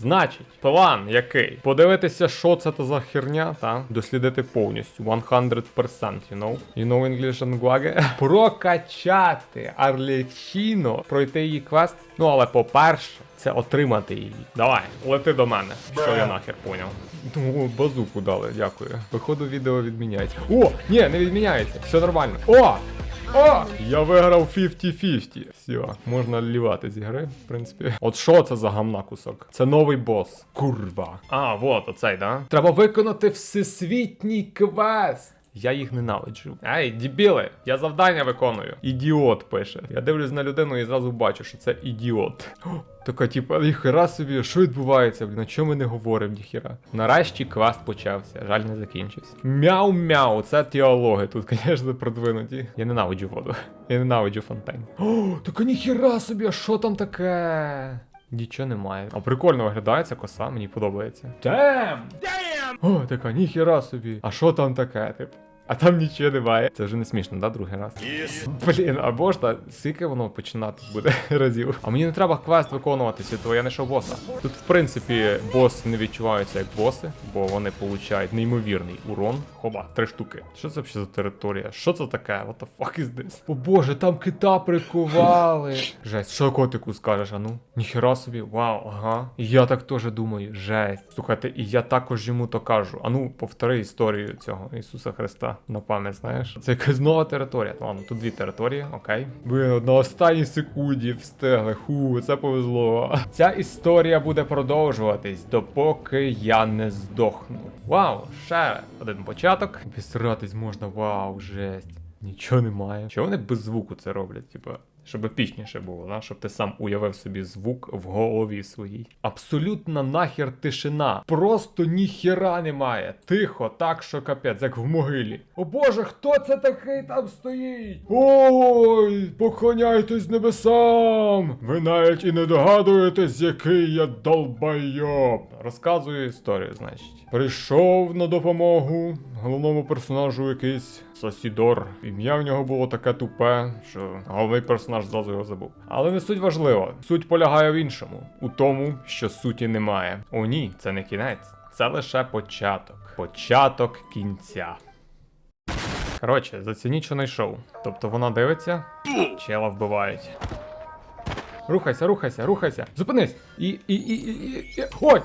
Значить, план який? Подивитися, що це та за херня, та дослідити повністю. 100%, you know? You know English and Guage? Прокачати Арлічіно, пройти її квест. Ну, але по-перше, це отримати її. Давай, лети до мене. Що я нахер поняв. Ну, базуку дали, дякую. Виходу відео відміняється. О, ні, не відміняється. Все нормально. О! О! Я виграв 50-50. Все, можна лівати з гри, в принципі. От що це за гамна кусок? Це новий бос. Курва. А, вот оцей, да? Треба виконати всесвітній квест. Я їх ненавиджу. Ей, дебіли, я завдання виконую. Ідіот пише. Я дивлюсь на людину і зразу бачу, що це ідіот. Така, типа, ніхера собі, що відбувається, блін, на чому ми не говоримо, ніхера. Нарешті квест почався, жаль, не закінчився. Мяу-мяу, це діалоги тут, звісно, продвинуті. Я ненавиджу воду. Я ненавиджу фонтейн. О, така ніхера собі, а що там таке? Нічого немає. А прикольно виглядає ця коса, мені подобається. Дем! О, така ніхера собі. А що там таке, типу? А там нічого немає. Це вже не смішно, да, другий раз? Блін, або ж та скільки воно починати буде разів. А мені не треба квест виконувати, світло, я знайшов боса. Тут, в принципі, боси не відчуваються як боси, бо вони получають неймовірний урон. Хоба, три штуки. Що це взагалі за територія? Що це таке? What the fuck is this? О боже, там кита прикували. Жесть, що котику скажеш, а ну? Ніхера собі, вау, ага. Я так теж думаю, жесть. Слухайте, і я також йому то кажу. А ну, повтори історію цього Ісуса Христа на пам'ять, знаєш? Це якась нова територія. Ну, ладно, тут дві території, окей. Ви на останній секунді встигли. Ху, це повезло. Ця історія буде продовжуватись, допоки я не здохну. Вау, ще один початок. Бісратись можна, вау, жесть. Нічого немає. Чого вони без звуку це роблять? Типа, щоб епічніше було, да? щоб ти сам уявив собі звук в голові своїй. Абсолютна нахер тишина. Просто ніхера немає. Тихо, так що капець, як в могилі. О боже, хто це такий там стоїть? Ой, поклоняйтесь небесам! Ви навіть і не догадуєтесь, який я долбайоб. Розказую історію, значить. Прийшов на допомогу головному персонажу якийсь Сосідор. Ім'я в нього було таке тупе, що головний персонаж зразу його забув. Але не суть важлива. Суть полягає в іншому: у тому, що суті немає. О, ні, це не кінець, це лише початок. Початок кінця. Коротше, зацініть, що знайшов. Тобто вона дивиться, чела вбивають. Рухайся, рухайся, рухайся. Зупинись! І. і. і. і. і. і. Ой!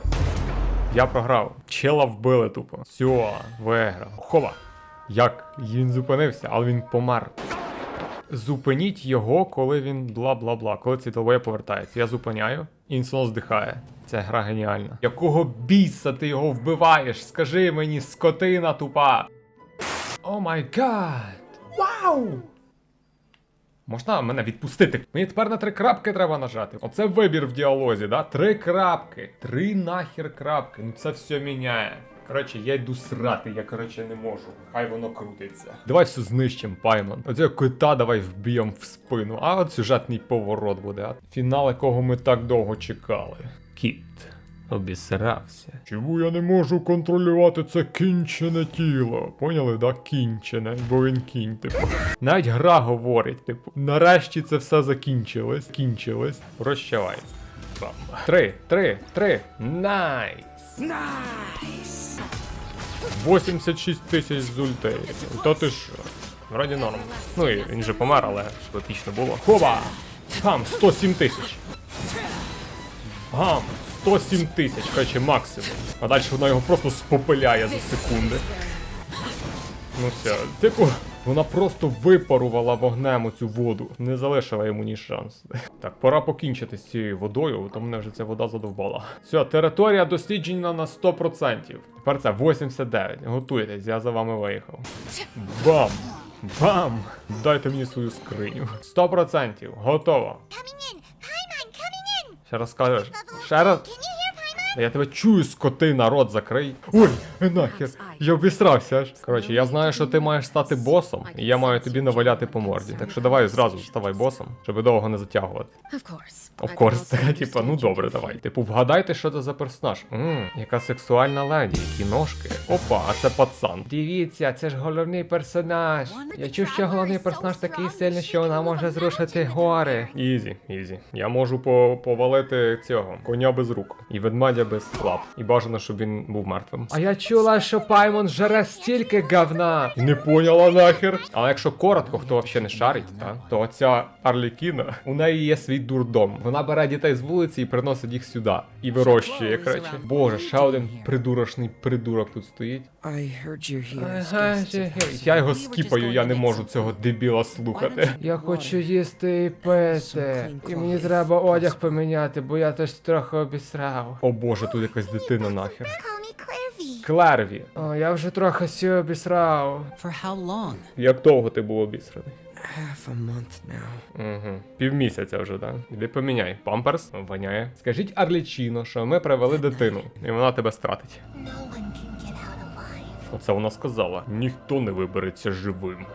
Я програв. Чела вбили тупо. Все, виграв. Хова. Як він зупинився, але він помер. Зупиніть його, коли він бла-бла-бла, коли ці двоє повертається. Я зупиняю, і він сон здихає. Ця гра геніальна. Якого біса ти його вбиваєш? Скажи мені, скотина тупа. О май гад! Вау! Можна мене відпустити? Мені тепер на три крапки треба нажати. Оце вибір в діалозі, да? Три крапки. Три нахер крапки. Ну це все міняє. Коротше, я йду срати, я коротше не можу. Хай воно крутиться. Давай все знищим, пайман. Оцього кота давай вб'єм в спину. А от сюжетний поворот буде. А фінал, якого ми так довго чекали. Кіт. Обісрався. Чому я не можу контролювати це кінчене тіло? Поняли, да? Кінчене, бо він кінь, типу. Навіть гра говорить, типу, нарешті це все закінчилось. Кінчилось. Прощавай. Бам. Три, три, три. Найс. Найс. 86 тисяч з ульти. То ти що? Вроді норм. Ну і він же помер, але щоб епічно було. Хоба! Гам, 107 тисяч. Гам, 107 тисяч, короче, максимум. А далі вона його просто спопиляє за секунди. Ну все, типу, вона просто випарувала вогнем цю воду. Не залишила йому ні шанс. Так, пора покінчити з цією водою, то мене вже ця вода задовбала. Все, територія досліджена на 100%. Тепер це 89. Готуйтесь, я за вами виїхав. Бам! Бам! Дайте мені свою скриню. 100%. Готово. Ще раз скажеш. Ще раз. Я тебе чую, скотина, рот закрий. Ой, нахер. Я обісрався аж. Коротше, я знаю, що ти маєш стати босом, і я маю тобі наваляти по морді. Так що давай зразу ставай босом, щоб довго не затягувати. Of course. Така, типа, ну добре, давай. Типу, вгадайте, що це за персонаж. Ммм, яка сексуальна леді, які ножки. Опа, а це пацан. Дивіться, це ж головний персонаж. Я чув, що головний персонаж такий сильний, що вона може зрушити гори. Ізі, ізі. Я можу по повалити цього коня без рук і ведмедя без лап. І бажано, щоб він був мертвим. А я чула, що Паймон жере стільки говна. Не поняла нахер. Але якщо коротко, хто взагалі не шарить, та, то оця Арлікіна, у неї є свій дурдом. Вона бере дітей з вулиці і приносить їх сюди. І вирощує, коротше. Боже, ще один придурочний придурок тут стоїть. Я його скіпаю, я не можу цього дебіла слухати. Я хочу їсти і пити. І мені треба одяг поміняти, бо я теж трохи обісрав. О боже, тут якась дитина нахер. Клерві. О, я вже трохи сі обісрав. For how long? Як довго ти був обісраний? Half a month now. Угу. Півмісяця вже, так? Іди поміняй. Памперс воняє. Скажіть Арлічіно, що ми привели дитину, і вона тебе стратить. No one can get out alive. Оце вона сказала. Ніхто не вибереться живим.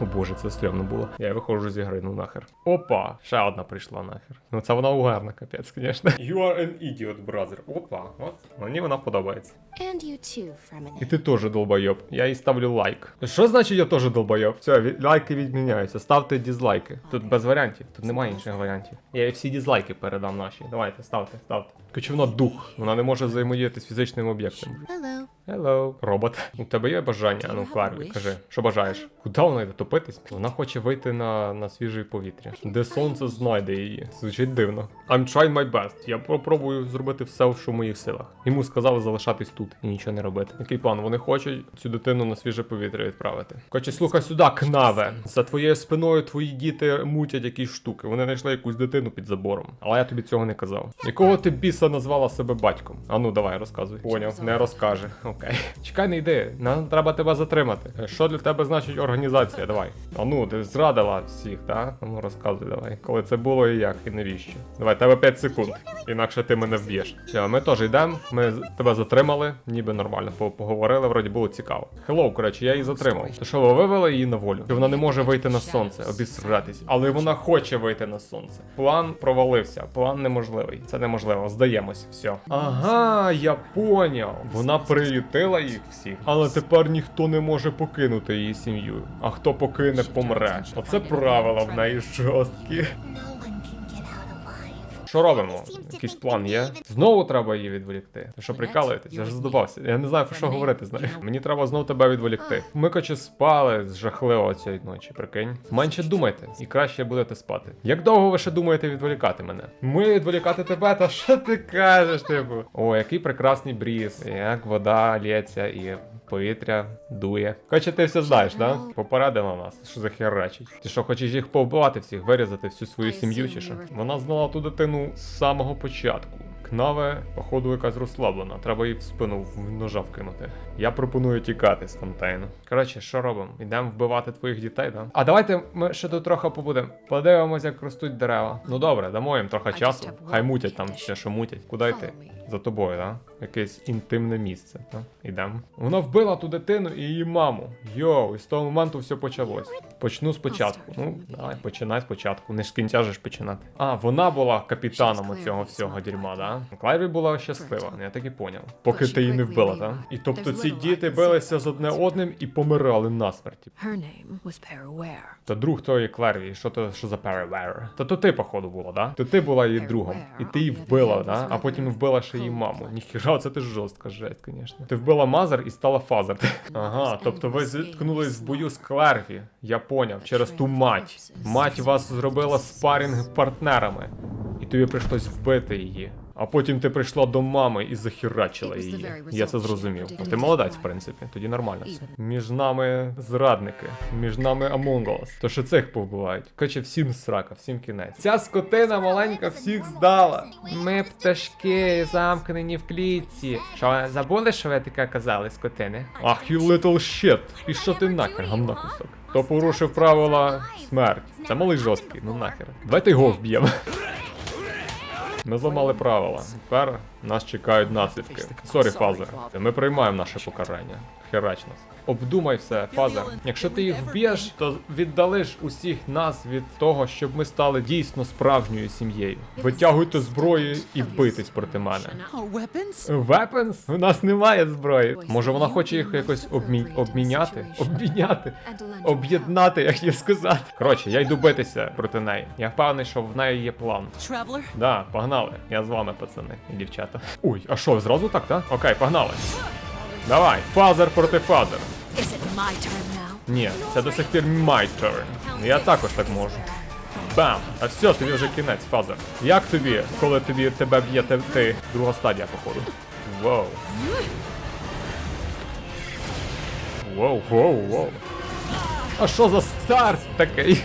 О боже, це стрьомно було. Я виходжу з ігри, ну нахер. Опа, ще одна прийшла нахер. Ну це вона угарна, капець, звісно. You are an idiot, brother. Опа, от. Мені вона подобається. And you too, І ти теж долбойоб. Я їй ставлю лайк. Що значить я теж долбойоб? Все, від- лайки відміняються. Ставте дізлайки. Тут без варіантів, тут немає інших варіантів. Я всі дізлайки передам наші. Давайте, ставте, ставте. Короче, вона дух. Вона не може взаємодіяти з фізичним об'єктом. Hello. Hello. Робот. У тебе є бажання? А ну, Кларві, кажи, що бажаєш? Куди вона йде топитись? Вона хоче вийти на, на свіже повітря. Де сонце знайде її. Звучить дивно. I'm trying my best. Я попробую зробити все, що в моїх силах. Йому сказали залишатись тут і нічого не робити. Який план? Вони хочуть цю дитину на свіже повітря відправити. Хоче, слухай сюди, кнаве. За твоєю спиною твої діти мутять якісь штуки. Вони знайшли якусь дитину під забором. Але я тобі цього не казав. Якого ти біса назвала себе батьком? А ну давай, розказуй. Поняв, не розкаже. Окей. Чекай, не йди. Нам треба тебе затримати. Що для тебе значить організація? Давай. А ну, ти зрадила всіх, так? Ну розказуй давай. Коли це було і як, і навіщо? Давай, тебе 5 секунд. Інакше ти мене вб'єш. Все, ми теж йдемо. Ми тебе затримали, ніби нормально. Поговорили, вроді було цікаво. Хеллоу, коротше, я її затримав. То що ви вивели її на волю? Що вона не може вийти на сонце, обісратись. Але вона хоче вийти на сонце. План провалився, план неможливий. Це неможливо. Здаємось, все. Ага, я поняв. Вона прилютила їх всіх, але тепер ніхто не може покинути її сім'ю. А хто покине, помре. Оце правила в неї жорсткі. Що робимо? Якийсь план є? Знову треба її відволікти. Ви що прикалуєтесь? Я ж задобався. Я не знаю про що говорити з нею. Мені треба знову тебе відволікти. Ми коче спали з жахливо цієї ночі, прикинь. Менше думайте, і краще будете спати. Як довго ви ще думаєте відволікати мене? Ми відволікати тебе, та що ти кажеш, типу? О, який прекрасний бріз, як вода лється і. Повітря дує. Короче, ти все знаєш, да? Попередила нас, що за херачить. Ти що, хочеш їх повбивати всіх, вирізати всю свою сім'ю чи що? Вона знала ту дитину з самого початку. Кнаве, походу, якась розслаблена. Треба їй в спину в ножа вкинути. Я пропоную тікати з фонтейну. Коротше, що робимо? Йдемо вбивати твоїх дітей, да? А давайте ми ще тут трохи побудемо. Подивимось, як ростуть дерева. Ну добре, дамо їм трохи часу. Хай мутять там ще що мутять. Куди йти? За тобою, да? Якесь інтимне місце. Да? Ідемо. Вона вбила ту дитину і її маму. Йоу, і з того моменту все почалось. Почну спочатку. Ну, давай, починай спочатку. Не з кінця же ж починати. А, вона була капітаном цього всього дерьма, да? Клайві була щаслива, я так і поняв. Поки ти її не вбила, да? І тобто ці діти билися з одне одним і помирали насмерті. Та друг тої Клерві, що то що за перевер? Та то ти, походу, була, да? То ти була її другом. І ти її вбила, да? А потім вбила ще її маму. Ніхіра, це ти жорстка жесть, звісно. Ти вбила Мазер і стала Фазер. Ага, тобто ви зіткнулись в бою з Клерві. Я поняв, через ту мать. Мать вас зробила спарінг партнерами. І тобі прийшлось вбити її. А потім ти прийшла до мами і захерачила її. Я це зрозумів. Ну, ти молодець, в принципі, тоді нормально все. Між нами зрадники, між нами Among Us. То що цих повбивають. Короче, всім срака, всім кінець. Ця скотина маленька всіх здала. Ми пташки замкнені в клітці. Що, забули, що ви таке казали, скотини? Ах, you little shit. І що ти нахер, гамна кусок? Хто порушив правила смерть? Це малий жорсткий, ну нахер. Давайте його вб'ємо. Ми зламали правила. Тепер нас чекають наслідки. Сорі, Фазер. Ми приймаємо наше покарання. Херач нас. Обдумай все, Фазер. Якщо ти їх вб'єш, то віддалиш усіх нас від того, щоб ми стали дійсно справжньою сім'єю. Витягуйте зброю і битись проти мене. Weapons? У нас немає зброї. Може вона хоче їх якось обмі... обміняти? Обміняти? Об'єднати, як я сказати. Коротше, я йду битися проти неї. Я впевнений, що в неї є план. Да, погнали. Я з вами, пацани і дівчата. Ой, а що, зразу так, так? Окей, погнали. Давай, фазер проти фазер. Ні, це до сих пір my turn. Я також так можу. Бам! А все, тобі вже кінець, фазер. Як тобі, коли тобі тебе б'є ти, ти? друга стадія, походу. Воу. Воу, воу, воу. А що за старт такий?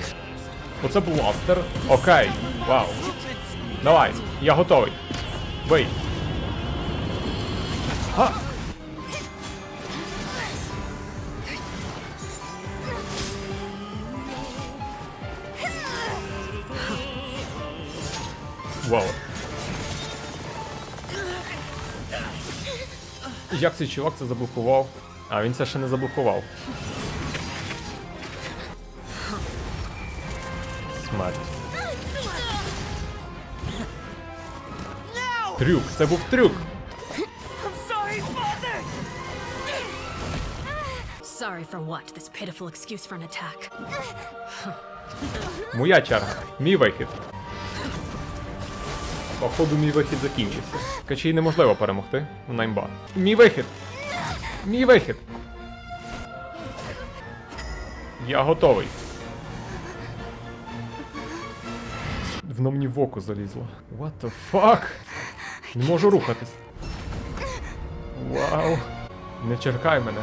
Оце бластер. Окей, вау. Давай, я готовий. Бий. Вау. Як цей чувак це заблокував? А, він це ще не заблокував. Смерть. Трюк, це був трюк. Sorry for what? This pitiful excuse for an attack. Моя черга. Мій вихід. Походу, мій вихід закінчився. Качей неможливо перемогти. Вона імба. Мій вихід! Мій вихід! Я готовий. Воно мені в око залізло. What the fuck? Не можу рухатись. Вау. Не черкай мене.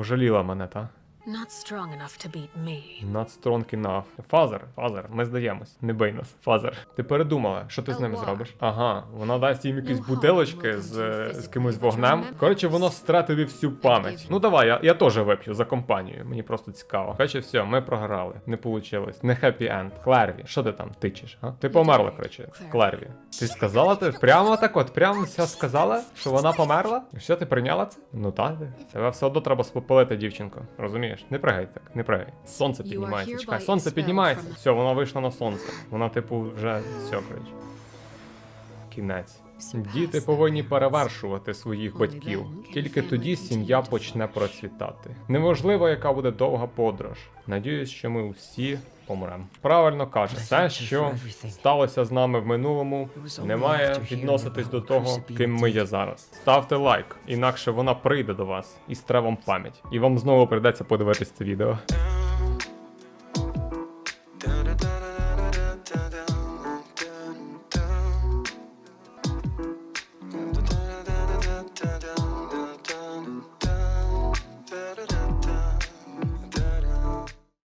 Пожаліла мене, та? Not strong enough to beat me. Not strong enough. Фазер, фазер, ми здаємось. Не бий нас. Фазер. Ти передумала, що ти з ними зробиш? Ага, вона дасть їм якісь бутилочки з, з кимось вогнем. Коротше, воно стре тобі всю пам'ять. Ну давай, я, я теж вип'ю за компанію. Мені просто цікаво. Коротше, все, ми програли. Не вийшло. Не хеппі енд. Клерві, що ти там тичиш? А? Ти померла, коротше. Клерві. Ти сказала ти? Прямо так от, прямо все сказала, що вона померла? І все, ти прийняла це? Ну так. Тебе все одно треба спопилити, дівчинко. Розумієш? Не пригай так, не пригай. Сонце піднімається. Чекай, сонце піднімається. Все, вона вийшла на сонце. Вона, типу, вже все, коротше. Кінець. Діти повинні перевершувати своїх батьків. Тільки тоді сім'я почне процвітати. Неважливо, яка буде довга подорож. Надіюсь, що ми всі помремо. Правильно каже, все, що сталося з нами в минулому, не має відноситись до того, ким ми є зараз. Ставте лайк, інакше вона прийде до вас і стре вам пам'ять. І вам знову прийдеться подивитись це відео.